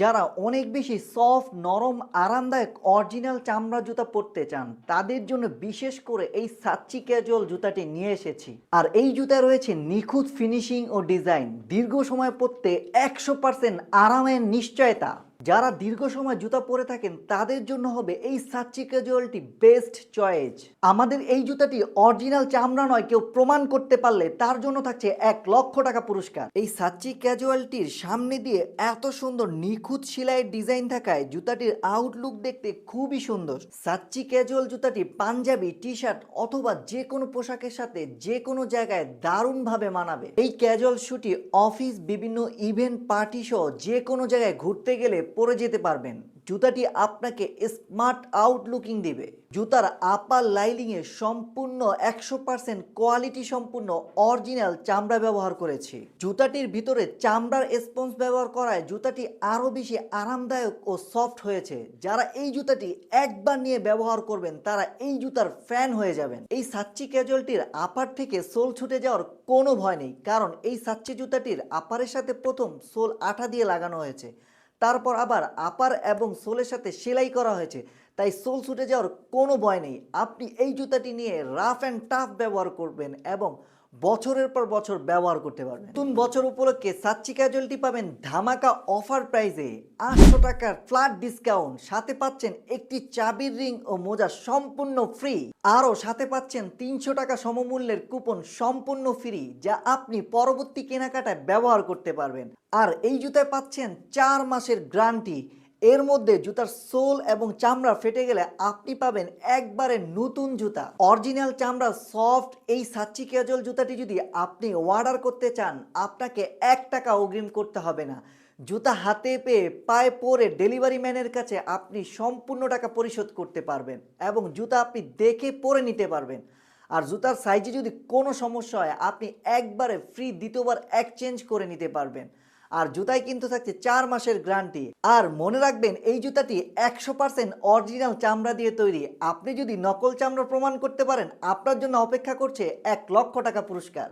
যারা অনেক বেশি সফট, নরম, আরামদায়ক অরিজিনাল চামড়া জুতা পরতে চান, তাদের জন্য বিশেষ করে এই সাচ্চি ক্যাজুয়াল জুতাটি নিয়ে এসেছি। আর এই জুতায় রয়েছে নিখুঁত ফিনিশিং ও ডিজাইন দীর্ঘ সময় পরতে একশো পার্সেন্ট আরামের নিশ্চয়তা। যারা দীর্ঘ সময় জুতা পরে থাকেন, তাদের জন্য হবে এই সাচ্চি ক্যাজুয়ালটি বেস্ট চয়েস আমাদের এই জুতাটি অরিজিনাল চামড়া নয়, কেউ প্রমাণ করতে পারলে তার জন্য থাকছে এক লক্ষ টাকা পুরস্কার। এই সাচ্চি ক্যাজুয়ালটির সামনে দিয়ে এত সুন্দর নিখুঁত সেলাইয়ের ডিজাইন থাকায় জুতাটির আউটলুক দেখতে খুবই সুন্দর। সাচ্চি ক্যাজুয়াল জুতাটি পাঞ্জাবি টি শার্ট অথবা যে কোনো পোশাকের সাথে যে কোনো জায়গায় দারুণভাবে মানাবে। এই ক্যাজুয়াল শুটি অফিস বিভিন্ন ইভেন্ট পার্টি সহ যে কোনো জায়গায় ঘুরতে গেলে পরে যেতে পারবেন। জুতাটি আপনাকে স্মার্ট আউটলুকিং দেবে। জুতার আপার লাইলিংয়ে সম্পূর্ণ একশো পার্সেন্ট কোয়ালিটি সম্পূর্ণ অরিজিনাল চামড়া ব্যবহার করেছি। জুতাটির ভিতরে চামড়ার স্পঞ্জ ব্যবহার করায় জুতাটি আরও বেশি আরামদায়ক ও সফট হয়েছে। যারা এই জুতাটি একবার নিয়ে ব্যবহার করবেন, তারা এই জুতার ফ্যান হয়ে যাবেন। এই সাচ্চি ক্যাজুয়ালটির আপার থেকে সোল ছুটে যাওয়ার কোনো ভয় নেই, কারণ এই সাচ্চি জুতাটির আপারের সাথে প্রথম সোল আঠা দিয়ে লাগানো হয়েছে। তারপর আবার আপার এবং সোলের সাথে সেলাই করা হয়েছে। তাই সোল ছুটে যাওয়ার কোনো ভয় নেই। আপনি এই জুতাটি নিয়ে রাফ অ্যান্ড টাফ ব্যবহার করবেন এবং বছরের পর বছর ব্যবহার করতে পারবেন। নতুন বছর উপলক্ষে সাচ্চি ক্যাজুয়ালটি পাবেন ধামাকা অফার প্রাইসে আটশো টাকার ফ্ল্যাট ডিসকাউন্ট, সাথে পাচ্ছেন একটি চাবির রিং ও মোজা সম্পূর্ণ ফ্রি। আরও সাথে পাচ্ছেন তিনশো টাকা সমমূল্যের কুপন সম্পূর্ণ ফ্রি, যা আপনি পরবর্তী কেনাকাটায় ব্যবহার করতে পারবেন। আর এই জুতায় পাচ্ছেন চার মাসের গ্যারান্টি এর মধ্যে জুতার সোল এবং চামড়া ফেটে গেলে আপনি পাবেন একবারে নতুন জুতা। অরিজিনাল চামড়া সফট এই সাচ্চি ক্যাজুয়াল জুতাটি যদি আপনি অর্ডার করতে চান, আপনাকে এক টাকা অগ্রিম করতে হবে না। জুতা হাতে পেয়ে পায়ে পরে ডেলিভারি ম্যানের কাছে আপনি সম্পূর্ণ টাকা পরিশোধ করতে পারবেন এবং জুতা আপনি দেখে পরে নিতে পারবেন। আর জুতার সাইজে যদি কোনো সমস্যা হয়, আপনি একবারে ফ্রি দ্বিতীয়বার এক্সচেঞ্জ করে নিতে পারবেন। আর জুতায় কিন্তু থাকছে চার মাসের গ্যারান্টি। আর মনে রাখবেন, এই জুতাটি একশো পার্সেন্ট অরিজিনাল চামড়া দিয়ে তৈরি। আপনি যদি নকল চামড়া প্রমাণ করতে পারেন, আপনার জন্য অপেক্ষা করছে এক লক্ষ টাকা পুরস্কার।